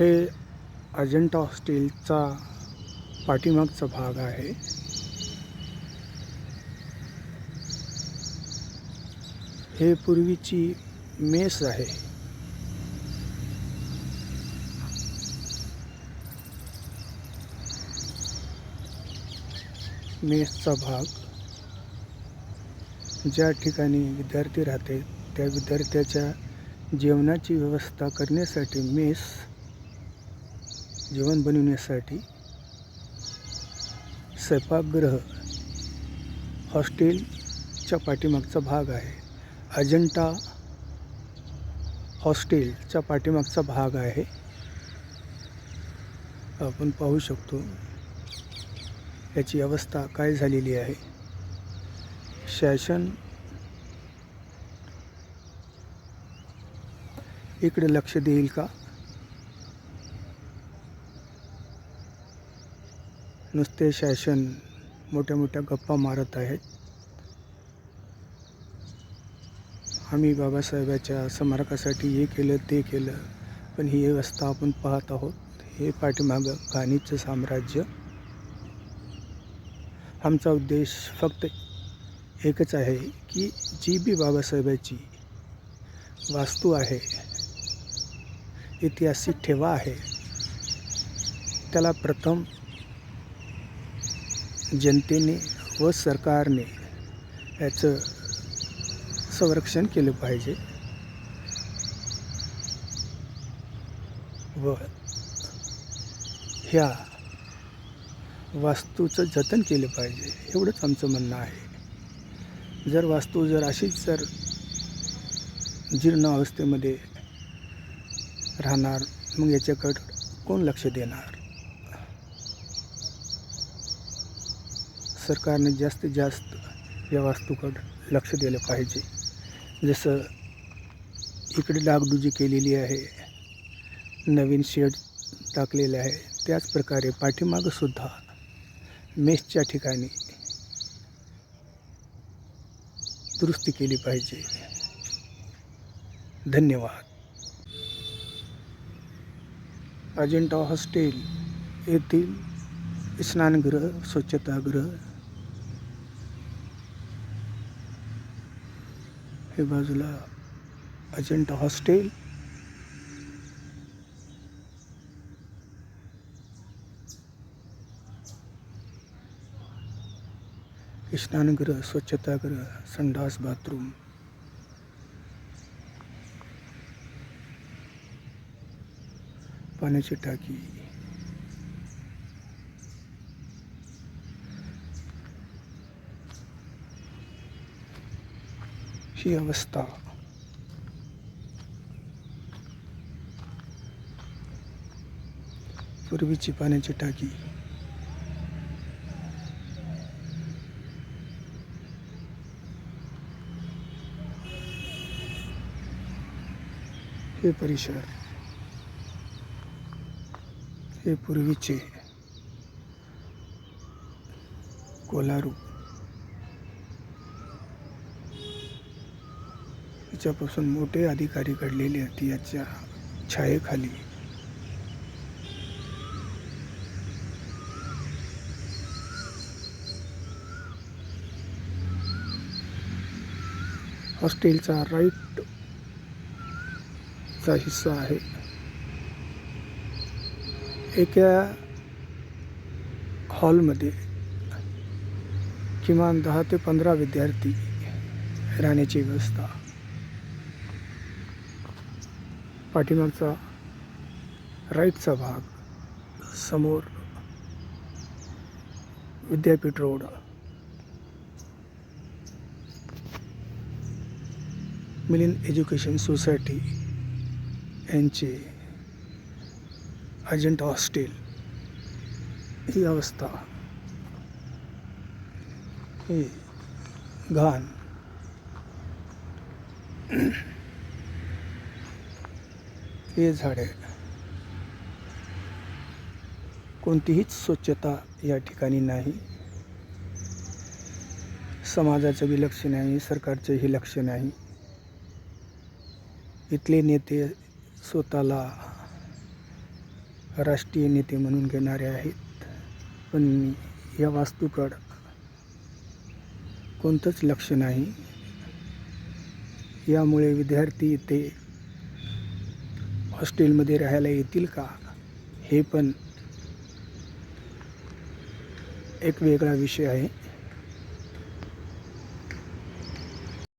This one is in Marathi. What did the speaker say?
हे अजंटा हॉस्टेलचा पाठीमागचा भाग आहे. हे पूर्वीची मेस आहे. मेसचा भाग. ज्या ठिकाणी विद्यार्थी राहते त्या विद्यार्थ्याच्या जेवणाची व्यवस्था करण्यासाठी मेस जेवण बनवण्यासाठी स्वयंपाकगृह हॉस्टेलच्या पाठीमागचा भाग आहे. अजंठा हॉस्टेलच्या पाठीमागचा भाग आहे. आपण पाहू शकतो याची अवस्था काय झालेली आहे. शासन इकडे लक्ष देईल का? नुसते शासन मोठ्या मोठ्या गप्पा मारत आहेत. आम्ही बाबासाहेबाच्या स्मारकासाठी हे केलं ते केलं पण ही व्यवस्था आपण पाहत आहोत. हे पाठीमागं घाणीचं साम्राज्य. आमचा उद्देश फक्त एकच आहे की जी बी बाबासाहेबाची वास्तू आहे ऐतिहासिक ठेवा आहे त्याला प्रथम जनतेने व सरकारने याचं संरक्षण केलं पाहिजे. व ह्या वास्तूचं जतन केलं पाहिजे एवढंच आमचं म्हणणं आहे. जर वास्तू जर अशीच जर जीर्ण अवस्थेमध्ये राहणार मग याच्याकडं कोण लक्ष देणार? सरकारने जास्तीत जास्त या वास्तूकडं लक्ष दिलं पाहिजे. जसं इकडे डागडुजी केलेली आहे नवीन शेड टाकलेले आहे त्याच प्रकारे मेसच्या ठिकाणी दुरुस्ती केली पाहिजे. धन्यवाद. अजिंठा हॉस्टेल येथील स्नानगृह स्वच्छतागृह हे बाजूला अजिंठा हॉस्टेल. स्नानगृह स्वच्छतागृह संडास बाथरूम. पाण्याची टाकी ही अवस्था। पूर्वीची पाण्याची टाकी हे परिसर हे पूर्वीचे कोलारू याच्यापासून मोठे अधिकारी घडलेले आहेत याच्या छायेखाली. हॉस्टेलचा राईट चा हिस्सा आहे. एका हॉलमध्ये किमान दहा ते पंधरा विद्यार्थी राहण्याची व्यवस्था पाठीमागचा राईटचा भाग समोर विद्यापीठ रोड. मिलिंद एज्युकेशन सोसायटी यांचे अजंट हॉस्टेल. ही अवस्था ही घाण. हे झाडे कोणतीहीच स्वच्छता या ठिकाणी नाही. समाजाचं बी लक्ष नाही सरकारचंही लक्ष नाही. इथले नेते स्वतःला राष्ट्रीय नेते म्हणून घेणारे आहेत. पण या वास्तूकड कोणतंच लक्ष नाही. यामुळे विद्यार्थी इथे हॉस्टेलमध्ये राहायला येतील का? हे पण एक वेगळा विषय आहे.